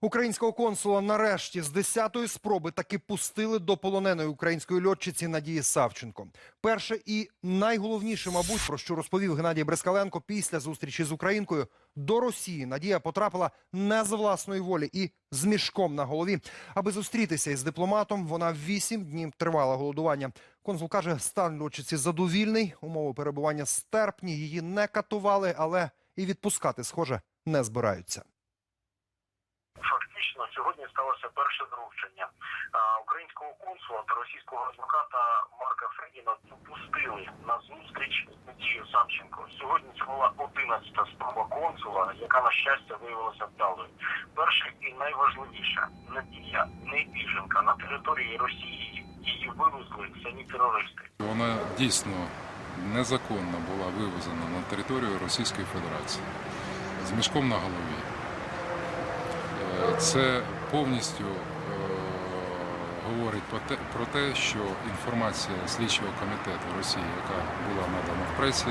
Українського консула нарешті з 10-ї спроби таки пустили до полоненої української льотчиці Надії Савченко. Перше і найголовніше, мабуть, про що розповів Геннадій Брескаленко після зустрічі з українкою до Росії. Надія потрапила не з власної волі і з мішком на голові. Аби зустрітися із дипломатом, вона вісім днів тривала голодування. Консул каже, стан льотчиці задовільний, умови перебування стерпні, її не катували, але і відпускати, схоже, не збираються. Фактично сьогодні сталося перше зрушення. Українського консула та російського адвоката Марка Федіна допустили на зустріч з Надією Савченко. Сьогодні це була одинадцята спроба консула, яка на щастя виявилася вдалою. Перше і найважливіше Надія не біженка на території Росії. Її вивезли самі терористи. Вона дійсно незаконно була вивезена на територію Російської Федерації з мішком на голові. Це повністю е, говорить про те, що інформація слідчого комітету Росії, яка була надана в пресі,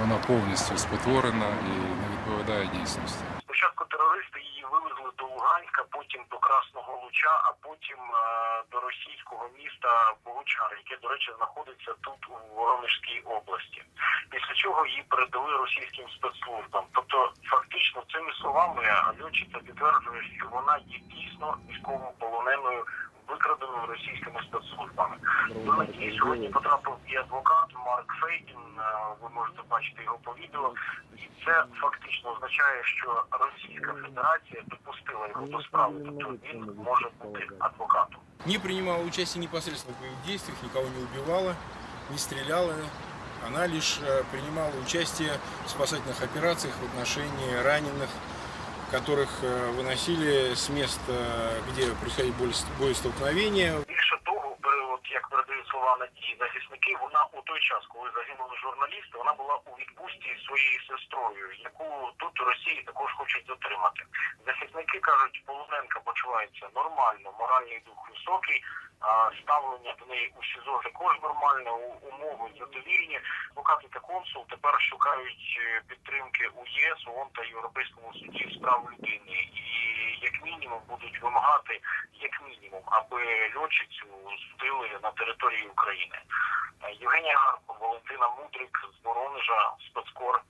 вона повністю спотворена і не відповідає дійсності. Спочатку терористи її вивезли до Луганська, потім до Красного Луча, а потім е, до російського міста Богучар, яке, до речі, знаходиться тут у Воронежській області. Після чого її передали російським спецслужбам. Тобто, фактично, цими словами льотчиця підтверджує, що вона є дійсно військовою полоненою. Викраденою російськими спецслужбами. До надії сьогодні потрапив і адвокат Марк Фейгін. е, Ви можете бачити його по відео. І це фактично означає, що Російська Федерація допустила його до справи. Тобто він може бути адвокатом. не принимала участие непосредственно в боевых действиях, никого не убивала, не стреляла. Она лишь э, принимала участие в спасательных операциях в отношении раненых, которых э, выносили с мест, э, где происходили бои- боестолкновения. У той час, коли загинули журналісти, вона була у відпустці зі своєю сестрою, яку тут у Росії також хочуть затримати. Захисники кажуть, полоненка почувається нормально, моральний дух високий, ставлення до неї у СІЗО також нормальне, умови задовільні. Адвокати та консул тепер шукають е, підтримки у ЄС, ООН та Європейському суді з прав людини. І як мінімум будуть вимагати, як мінімум, аби льотчицю судили на території України. Євгенія Гарко, Валентина Мудрик з Воронежа, спецкор 2+,2.